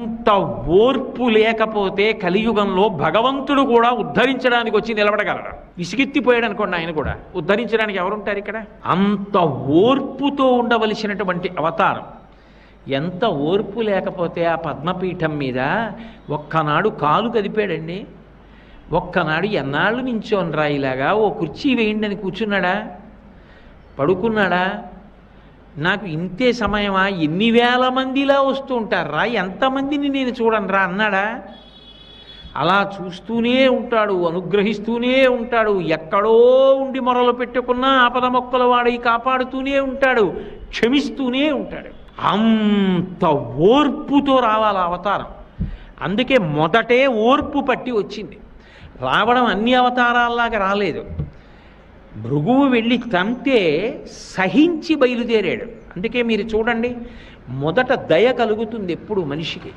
అంత ఓర్పు లేకపోతే కలియుగంలో భగవంతుడు కూడా ఉద్ధరించడానికి వచ్చి నిలబడగలడు. విసిగెత్తిపోయాడు అనుకోండి ఆయన కూడా. ఉద్ధరించడానికి ఎవరుంటారు ఇక్కడ? అంత ఓర్పుతో ఉండవలసినటువంటి అవతారం. ఎంత ఓర్పు లేకపోతే ఆ పద్మపీఠం మీద ఒక్కనాడు కాలు కదిపాడండి. ఒక్కనాడు ఎన్నాళ్ళు నించోనరా ఇలాగా? ఓ కుర్చీ వేయండి అని కూర్చున్నాడా? పడుకున్నాడా? నాకు ఇంతే సమయమా? ఎన్ని వేల మందిలా వస్తూ ఉంటారా ఎంతమందిని నేను చూడనరా అన్నాడా? అలా చూస్తూనే ఉంటాడు అనుగ్రహిస్తూనే ఉంటాడు. ఎక్కడో ఉండి మొరలు పెట్టుకున్నా ఆపద మొక్కల వాడి కాపాడుతూనే ఉంటాడు క్షమిస్తూనే ఉంటాడు. అంత ఓర్పుతో రావాలి అవతారం. అందుకే మొదటే ఓర్పు పట్టి వచ్చింది. రావడం అన్ని అవతారాల్లాగా రాలేదు. భృగువు వెళ్ళి తంతే సహించి బయలుదేరాడు. అందుకే మీరు చూడండి మొదట దయ కలుగుతుంది ఎప్పుడు మనిషికి.